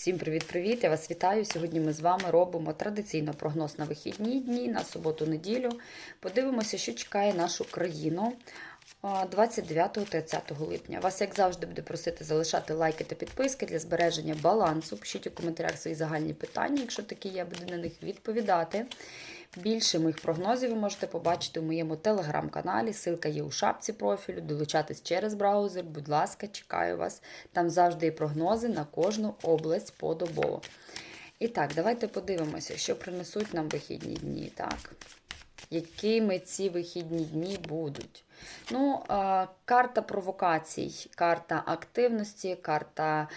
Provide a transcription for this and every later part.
Всім привіт-привіт! Я вас вітаю. Сьогодні ми з вами робимо традиційно прогноз на вихідні дні, на суботу-неділю. Подивимося, що чекає нашу країну 29-30 липня. Вас, як завжди, буде просити залишати лайки та підписки для збереження балансу. Пишіть у коментарях свої загальні питання, якщо такі є, буду на них відповідати. Більше моїх прогнозів ви можете побачити у моєму телеграм-каналі. Силка є у шапці профілю. Долучатись через браузер. Будь ласка, чекаю вас. Там завжди є прогнози на кожну область подобово. І так, давайте подивимося, що принесуть нам вихідні дні. Так? Якими ці вихідні дні будуть? Ну, карта провокацій, карта активності, карта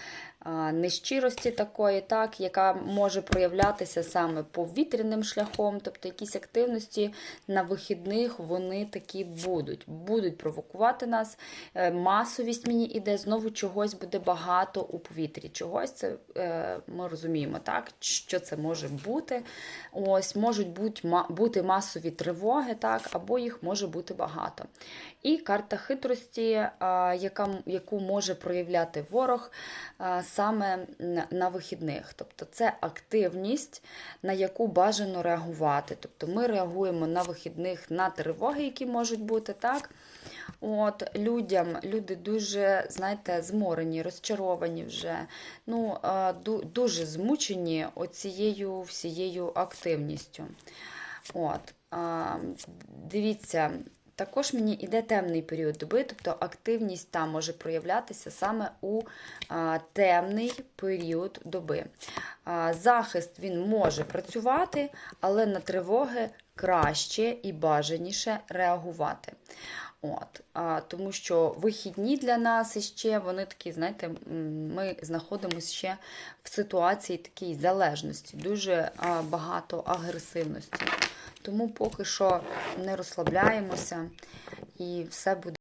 нещирості такої, так, яка може проявлятися саме повітряним шляхом, тобто якісь активності на вихідних вони такі будуть. Будуть провокувати нас. Е, Масовість мені іде, знову чогось буде багато у повітрі. Чогось це е, ми розуміємо, так, що це може бути. Ось можуть бути масові тривоги, так, або їх може бути багато. І карта хитрості, яка, яку може проявляти ворог саме на- вихідних. Тобто це активність, на яку бажано реагувати. Тобто ми реагуємо на вихідних на тривоги, які можуть бути, так? От, людям, люди дуже, знаєте, зморені, розчаровані вже, ну, дуже змучені оцією всією активністю. От, дивіться, також мені йде темний період доби, тобто активність там може проявлятися саме у темний період доби. Захист він може працювати, але на тривоги краще і бажаніше реагувати. От, а, тому що вихідні для нас іще, вони такі, знаєте, ми знаходимося ще в ситуації такій залежності, дуже а, багато агресивності. Тому поки що не розслабляємося і все буде.